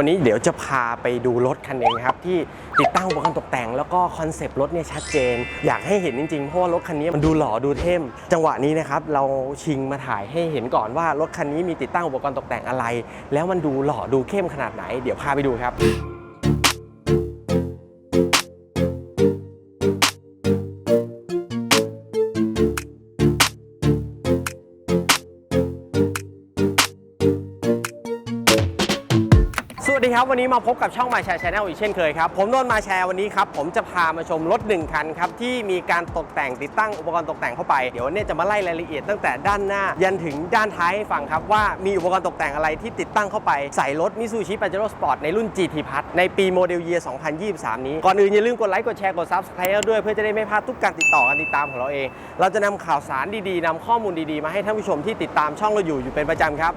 วันนี้เดี๋ยวจะพาไปดูรถคันหนึงครับที่ติดตั้งอุปกรณ์ตกแต่ง แล้วก็คอนเซปต์รถเนี่ยชัดเจน อยากให้เห็นจริงๆ เพราะว่ารถคันนี้มันดูหล่อดูเท่มจังหวะนี้นะครับเราชิงมาถ่ายให้เห็นก่อนว่ารถคันนี้มีติดตั้งอุปกรณ์ตกแต่งอะไร แล้วมันดูหล่อดูเข้มขนาดไหน เดี๋ยวพาไปดูครับ ดีครับ วันนี้มาพบกับช่องมาแชร์ชาแนลอีกเช่นเคยครับ ผมโดนมาแชร์วันนี้ครับ ผมจะพามาชมรถหนึ่งคันครับ ที่มีการตกแต่งติดตั้งอุปกรณ์ตกแต่งเข้าไป เดี๋ยววันนี้จะมาไล่รายละเอียดตั้งแต่ด้านหน้า ยันถึงด้านท้ายให้ฟังครับ ว่ามีอุปกรณ์ตกแต่งอะไรที่ติดตั้งเข้าไป ใส่รถมิซูชิปาเจโร่สปอร์ตในรุ่น GT พัทในปีโมเดลเยีย2023 นี้ ก่อนอื่นอย่าลืมกดไลค์กดแชร์กด Subscribe ด้วยเพื่อจะได้ไม่พลาดทุกการติดต่อการติดตามของเราเอง เราจะนำข่าวสารดีๆนำข้อมูลดีๆ มาให้ท่านผู้ชมที่ติดตามช่องเราอยู่อยู่เป็นประจำครับ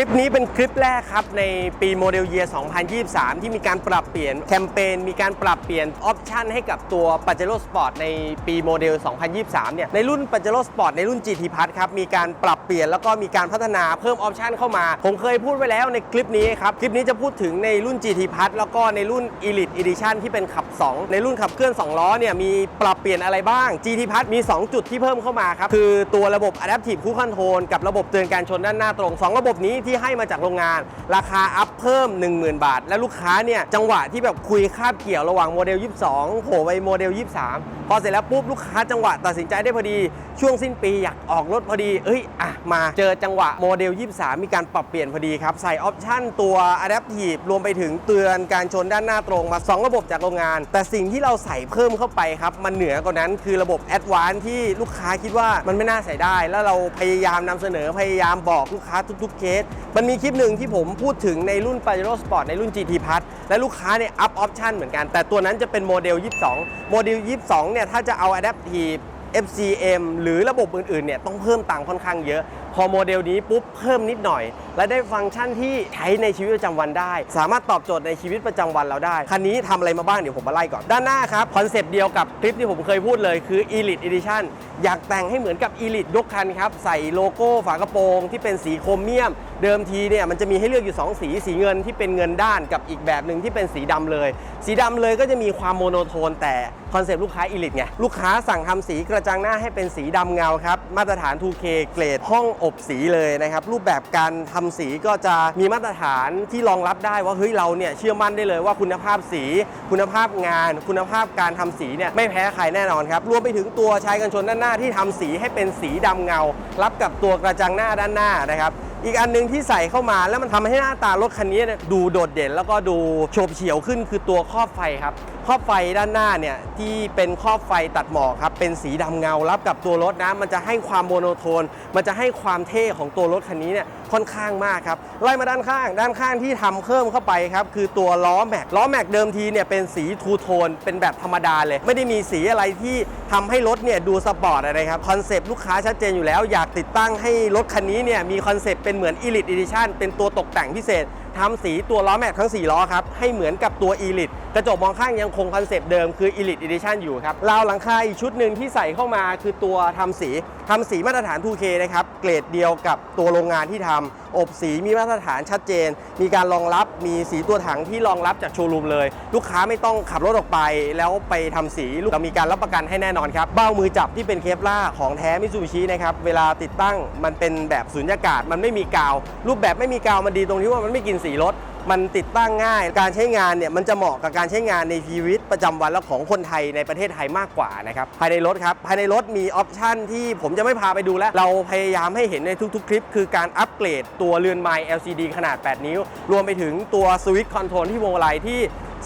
ลิปนี้เป็นคลิปแรกครับ ในปีโมเดลเยีย2023 ที่มีการปรับเปลี่ยนแคมเปญมีการปรับเปลี่ยนออปชันให้กับตัว p a j e r o Sport ในปีโมเดล 2023 เนี่ยในรุ่น p a j e r o Sport ในรุ่น GT p a s ครับ มีการปรับเปลี่ยนแล้วก็มีการพัฒนาเพิ่มออปชันเข้ามา ผมเคยพูดไว้แล้วในคลิปนี้ครับ คลิปนี้จะพูดถึงในรุ่น GT p a s แล้วก็ในรุ่น Elite Edition ที่เป็นขับ 2 ในรุ่นขับเคลื่อน 2 ล้อเนี่ยมีปรับเปลี่ยนอะไรบ้าง GT p a s มี 2 จุดที่เพิ่มเข้ามาครับคือตัวระบบ Adaptive Cruise Control กับระบบเตือนการชนด้านหน้าตรง 2 ระบบนี้ทที่ให้มาจากโรงงาน ราคาอัพเพิ่ม 10,000 บาท และลูกค้าเนี่ยจังหวะที่แบบคุยคาบเกี่ยวระหว่างโมเดล 22โผล่ไปโมเดล 23 พอเสร็จแล้วปุ๊บลูกค้าจังหวะตัดสินใจได้พอดีช่วงสิ้นปีอยากออกรถพอดีเอ้ยอะมาเจอจังหวะโมเดล 23 มีการปรับเปลี่ยนพอดีครับใส่ออปชั่นตัว Adaptive รวมไปถึงเตือนการชนด้านหน้าตรงมา 2 ระบบจากโรงงาน แต่สิ่งที่เราใส่เพิ่มเข้าไปครับ มันเหนือกว่านั้นคือระบบ a d v a n c e ที่ลูกค้าคิดว่ามันไม่น่าใส่ได้ แล้วเราพยายามนำเสนอพยายามบอกลูกค้าทุกๆเคสมันมีคลิปหนึ่งที่ผมพูดถึงในรุ่น Pajero Sport ในรุ่น GT Plus และลูกค้าเนี่ยอัพออปชันเหมือนกัน แต่ตัวนั้นจะเป็นโมเดล 22 โมเดล 22 เนี่ย ถ้าจะเอา Adaptive FCM หรือระบบอื่นๆ เนี่ย ต้องเพิ่มตังค์ค่อนข้างเยอะ พอโมเดลนี้ปุ๊บเพิ่มนิดหน่อยและได้ฟังก์ชันที่ใช้ในชีวิตประจำวันได้ สามารถตอบโจทย์ในชีวิตประจำวันเราได้ คันนี้ทำอะไรมาบ้างเดี๋ยวผมมาไล่ก่อน ด้านหน้าครับ คอนเซปต์เดียวกับคลิปที่ผมเคยพูดเลยคือ Elite Edition อยากแต่งให้เหมือนกับ Elite ยกคันครับ ใส่โลโก้ฝากระโปรง ที่เป็นสีโครเมียม เดิมทีเนี่ยมันจะมีให้เลือกอยู่ 2 สี สีเงินที่เป็นเงินด้านกับอีกแบบหนึ่งที่เป็นสีดำเลย สีดำเลยก็จะมีความโมโนโทน แต่คอนเซปต์ลูกค้า Elite ไงลูกค้าสั่งทำสีกระจังหน้าให้เป็นสีดำเงาครับมาตรฐาน 2K เกรดห้องอบสีเลยนะครับรูปแบบการททำสีก็จะมีมาตรฐานที่รองรับได้ว่าเฮ้ยเราเนี่ยเชื่อมั่นได้เลยว่าคุณภาพสี คุณภาพงาน คุณภาพการทำสีเนี่ยไม่แพ้ใครแน่นอนครับรวมไปถึงตัวชายกันชนด้านหน้าที่ทำสีให้เป็นสีดำเงา รับกับตัวกระจังหน้าด้านหน้านะครับอีกอันหนึงที่ใส่เข้ามาแล้วมันทำให้หน้าตารถคันนี้เนี่ยดูโดดเด่น แล้วก็ดูโฉบเฉี่ยวขึ้นคือตัวครอบไฟครับครอบไฟด้านหน้าเนี่ยที่เป็นครอบไฟตัดหมอกครับเป็นสีดำเงารับกับตัวรถนะมันจะให้ความโมโนโทน มันจะให้ความเท่ของตัวรถคันนี้เนี่ย ค่อนข้างมากครับไล่มาด้านข้าง ด้านข้างที่ทำเพิ่มเข้าไปครับคือตัวล้อแม็กล้อแม็กเดิมทีเนี่ยเป็นสีทูโทนเป็นแบบธรรมดาเลย ไม่ได้มีสีอะไรที่ทำให้รถเนี่ยดูสปอร์ตอะไรครับคอนเซปต์ลูกค้าชัดเจนอยู่แล้ว อยากติดตั้งให้รถคันนี้เนี่ยมีคอนเซปต์เป็นเหมือน Elite Edition เป็นตัวตกแต่งพิเศษทำสีตัวล้อแม็กทั้ง 4 ล้อครับ ให้เหมือนกับตัว Elite กระจกมองข้างยังคงคอนเซปต์เดิมคือ Elite Edition อยู่ครับราวหลังคาอีกชุดหนึ่งที่ใส่เข้ามาคือตัวทำสี ทำสีมาตรฐาน 2K นะครับ เกรดเดียวกับตัวโรงงานที่ทำ อบสีมีมาตรฐานชัดเจน มีการรองรับ มีสีตัวถังที่รองรับจากโชว์รูมเลย ลูกค้าไม่ต้องขับรถออกไป แล้วไปทำสีเรามีการรับประกันให้แน่นอนครับ เบ้ามือจับที่เป็นเคปล่าของแท้มิซูบิชินะครับ เวลาติดตั้งมันเป็นแบบสุญญากาศ มันไม่มีกาว รูปแบบไม่มีกาวมันดีตรงที่ว่ามันไม่กินสีรถ มันติดตั้งง่าย การใช้งานเนี่ยมันจะเหมาะกับการใช้งานในชีวิตประจำวันและของคนไทยในประเทศไทยมากกว่านะครับภายในรถครับภายในรถมีออปชันที่ผมจะไม่พาไปดูแล้ว เราพยายามให้เห็นในทุกๆ คลิป คือการอัปเกรดตัวเรือนไม้ LCD ขนาด 8 นิ้ว รวมไปถึงตัวสวิตช์คอนโทรลที่วงไลัยที่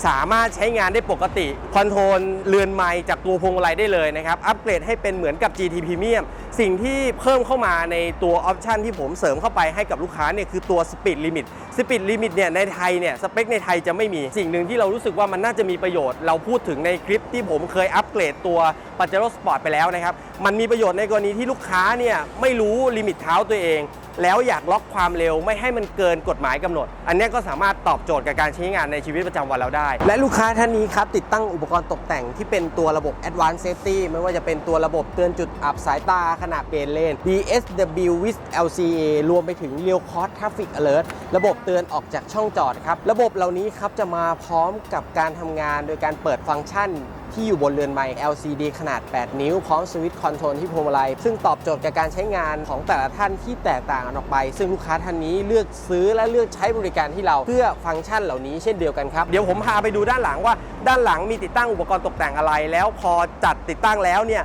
สามารถใช้งานได้ปกติ คอนโทรลเรือนไม้จากตัวพวงมาลัยได้เลยนะครับ อัปเกรดให้เป็นเหมือนกับ GT Premium สิ่งที่เพิ่มเข้ามาในตัวออปชันที่ผมเสริมเข้าไปให้กับลูกค้าเนี่ยคือตัว Speed Limit Speed Limit เนี่ยในไทยเนี่ยสเปคในไทยจะไม่มี สิ่งหนึ่งที่เรารู้สึกว่ามันน่าจะมีประโยชน์ เราพูดถึงในคลิปที่ผมเคยอัปเกรดตัว p a j e r o Sport ไปแล้วนะครับ มันมีประโยชน์ในกรณีที่ลูกค้าเนี่ยไม่รู้ลิมิตเท้าตัวเอง แล้วอยากล็อกความเร็วไม่ให้มันเกินกฎหมายกำหนด อันนี้ก็สามารถตอบโจทย์กับการใช้งานในชีวิตประจำวันเราได้ และลูกค้าท่านนี้ครับ ติดตั้งอุปกรณ์ตกแต่งที่เป็นตัวระบบ Advanced Safety ไม่ว่าจะเป็นตัวระบบเตือนจุดอับสายตาขณะเปลี่ยนเลน DSW with LCA รวมไปถึง Real Cost Traffic Alert ระบบเตือนออกจากช่องจอดครับ ระบบเหล่านี้ครับจะมาพร้อมกับการทำงานโดยการเปิดฟังก์ชัน ที่อยู่บนเรือนไม้ LCD ขนาด 8 นิ้ว พร้อมสวิตช์คอนโทรลที่พวงมาลัย ซึ่งตอบโจทย์กับการใช้งานของแต่ละท่านที่แตกต่างกันออกไป ซึ่งลูกค้าท่านนี้เลือกซื้อและเลือกใช้บริการที่เราเพื่อฟังก์ชันเหล่านี้เช่นเดียวกันครับ เดี๋ยวผมพาไปดูด้านหลังว่า ด้านหลังมีติดตั้งอุปกรณ์ตกแต่งอะไร แล้วพอจัดติดตั้งแล้วเนี่ย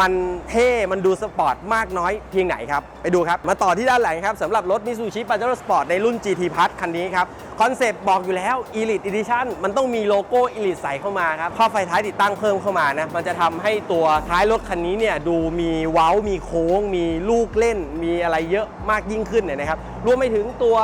มันเท่ มันดูสปอร์ตมากน้อยเพียงไหนครับ ไปดูครับ มาต่อที่ด้านหลังครับสำหรับรถ Mitsubishi Pajero Sport ในรุ่น GT Plus คันนี้ครับ คอนเซปต์บอกอยู่แล้ว Elite Edition มันต้องมีโลโก้ Elite ใส่เข้ามาครับข้อไฟท้ายติดตั้งเพิ่มเข้ามานะ มันจะทำให้ตัวท้ายรถคันนี้เนี่ยดูมีเว้า มีโค้ง มีลูกเล่น มีอะไรเยอะมากยิ่งขึ้นเนี่ยนะครับ รวมไปถึงตัว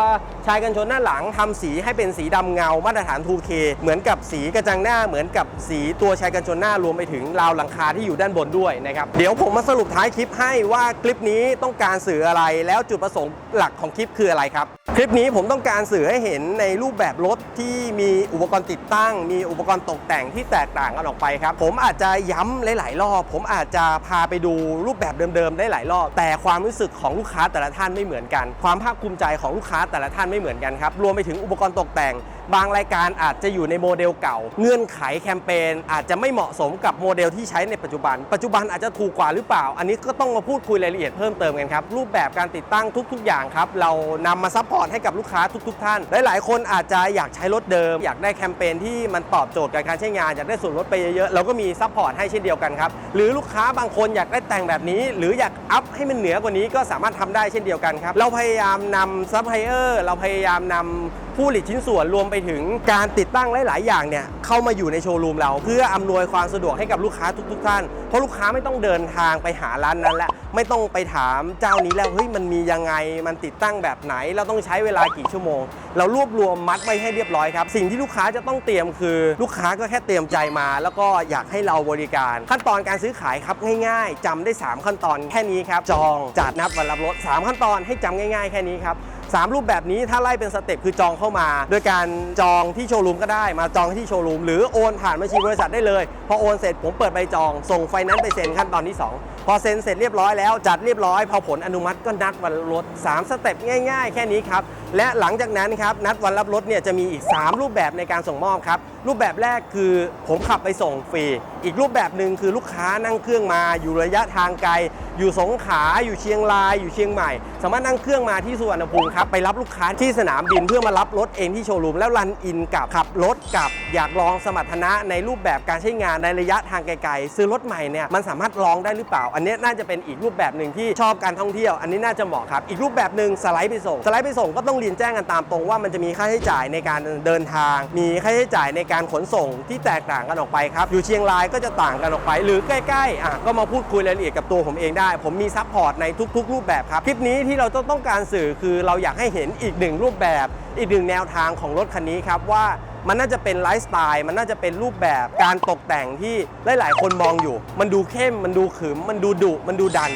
ชายกันชนหน้าหลังทำสีให้เป็นสีดำเงามาตรฐาน 2K เหมือนกับสีกระจังหน้าเหมือนกับสีตัวชายกันชนหน้ารวมไปถึงราวหลังคาที่อยู่ด้านบนด้วยนะครับเดี๋ยวผมมาสรุปท้ายคลิปให้ว่าคลิปนี้ต้องการสื่ออะไรแล้วจุดประสงค์หลักของคลิปคืออะไรครับ คลิปนี้ผมต้องการสื่อให้เห็นในรูปแบบรถที่มีอุปกรณ์ติดตั้ง มีอุปกรณ์ตกแต่งที่แตกต่างกันออกไปครับ ผมอาจจะย้ำหลาย ๆ รอบ ผมอาจจะพาไปดูรูปแบบเดิม ๆ ได้หลายรอบ แต่ความรู้สึกของลูกค้าแต่ละท่านไม่เหมือนกัน ความภาคภูมิใจของลูกค้าแต่ละท่านไม่เหมือนกันครับ รวมไปถึงอุปกรณ์ตกแต่ง บางรายการอาจจะอยู่ในโมเดลเก่า เงื่อนไขแคมเปญอาจจะไม่เหมาะสมกับโมเดลที่ใช้ในปัจจุบัน ปัจจุบันอาจจะถูกกว่าหรือเปล่า อันนี้ก็ต้องมาพูดคุยรายละเอียดเพิ่มเติมกันครับ รูปแบบการติดตั้งทุก ๆ อย่างครับ เรานำมาซัพพอร์ตให้กับลูกค้าทุก ๆ ท่าน หลายๆ คนอาจจะอยากใช้รถเดิม อยากได้แคมเปญที่มันตอบโจทย์กับการใช้งาน อยากได้ส่วนลดไปเยอะๆ เราก็มีซัพพอร์ตให้เช่นเดียวกันครับ หรือลูกค้าบางคนอยากได้แต่งแบบนี้ หรืออยากอัพให้มันเหนือกว่านี้ก็สามารถทำได้เช่นเดียวกันครับ เราพยายามนำซัพพลายเออร์เราพยายามนำ ผู้ผลิตชิ้นส่วนรวมไปถึงการติดตั้งหลาย ๆ อย่างเนี่ยเข้ามาอยู่ในโชว์รูมเรา เพื่ออำนวยความสะดวกให้กับลูกค้าทุก ๆ ท่าน เพราะลูกค้าไม่ต้องเดินทางไปหาร้านนั้นและไม่ต้องไปถามเจ้านี้แล้วเฮ้ยมันมียังไงมันติดตั้งแบบไหน เราต้องใช้เวลากี่ชั่วโมง เรารวบรวมมัดไว้ให้เรียบร้อยครับ สิ่งที่ลูกค้าจะต้องเตรียมคือ ลูกค้าก็แค่เตรียมใจมา แล้วก็อยากให้เราบริการ ขั้นตอนการซื้อขายครับง่ายๆจำได้ 3 ขั้นตอนแค่นี้ครับจองจัดนับวันรับรถสามขั้นตอนให้จำง่าย ๆ แค่นี้ครับ สามรูปแบบนี้ถ้าไล่เป็นสเต็ปคือจองเข้ามา โดยการจองที่โชว์รูมก็ได้มาจองที่โชว์รูมหรือโอนผ่านบัญชีบริษัทได้เลย พอโอนเสร็จผมเปิดใบจอง ส่งไฟนั้นซ์ไปเซ็นขั้นตอนที่ 2 พอเซ็นเสร็จเรียบร้อยแล้วจัดเรียบร้อยพอผลอนุมัติก็นัดวันรถ 3 สเต็ปง่ายๆ แค่นี้ครับ และหลังจากนั้นครับนัดวันรับรถเนี่ยจะมีอีก 3 รูปแบบในการส่งมอบครับ รูปแบบแรกคือผมขับไปส่งฟรี อีกรูปแบบหนึ่งคือลูกค้านั่งเครื่องมาอยู่ระยะทางไกล อยู่สงขลาอยู่เชียงราย อยู่เชียงใหม่ สามารถนั่งเครื่องมาที่สุวรรณภูมิครับไปรับลูกค้าที่สนามบินเพื่อมารับรถเองที่โชว์รูมแล้วรันอินกับขับรถกับอยากลองสมรรถนะในรูปแบบการใช้งานในระยะทางไกลๆซื้อรถใหม่เนี่ยมันสามารถลองได้หรือเปล่าอันนี้น่าจะเป็นอีกรูปแบบหนึ่งที่ชอบการท่องเที่ยว อันนี้น่าจะเหมาะครับ อีกรูปแบบหนึ่งสไลด์ไปส่ง สไลด์ไปส่งก็ต้องเรียนแจ้งกันตามตรงว่ามันจะมีค่าใช้จ่ายในการเดินทาง มีค่าใช้จ่ายในการขนส่งที่แตกต่างกันออกไปครับ อยู่เชียงรายก็จะต่างกันออกไป หรือใกล้ๆอะก็มาพูดคุยรายละเอียดกับตัวผมเองได้ ผมมีซัพพอร์ตในทุก ๆ รูปแบบครับ คลิปนี้ที่เราต้องการสื่อคือเราอยากให้เห็นอีกหนึ่งรูปแบบ อีกหนึ่งแนวทางของรถคันนี้ครับว่า มันน่าจะเป็นไลฟ์สไตล์มันน่าจะเป็นรูปแบบการตกแต่งที่หลาย ๆ คนมองอยู่ มันดูเข้มมันดูขึมมันดูดุมันดูดัน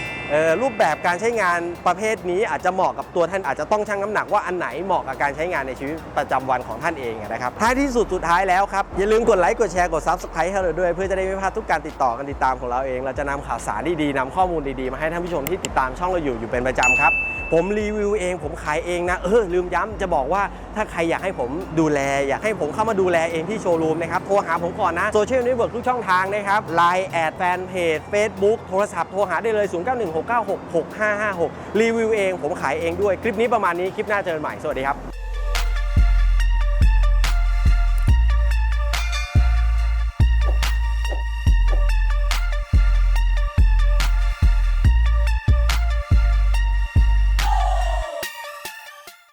รูปแบบการใช้งานประเภทนี้อาจจะเหมาะกับตัวท่านอาจจะต้องชั่งน้ำหนักว่าอันไหนเหมาะกับการใช้งานในชีวิตประจำวันของท่านเองนะครับท้ายที่สุดสุดท้ายแล้วครับอย่าลืมกดไลค์กดแชร์กด Subscribe ให้เราด้วย เพื่อจะได้ไม่พลาดทุกการติดต่อกันติดตามของเราเอง เราจะนำข่าวสารดีๆนำข้อมูลดีๆมาให้ท่านผู้ชมที่ติดตามช่องเราอยู่อยู่เป็นประจำครับผมรีวิวเองผมขายเองนะเออลืมย้ำจะบอกว่าถ้าใครอยากให้ผมดูแล อยากให้ผมเข้ามาดูแลเองที่โชว์รูมนะครับโทรหาผมก่อนนะโซเชียลเน็ตเวิร์กทุกช่องทางนะครับ Line แอดแฟนเพจ Facebook โทรศัพท์โทรหาได้เลย696 6556 รีวิวเองผมขายเองด้วย คลิปนี้ประมาณนี้ คลิปหน้าเจอกันใหม่ สวัสดีครับ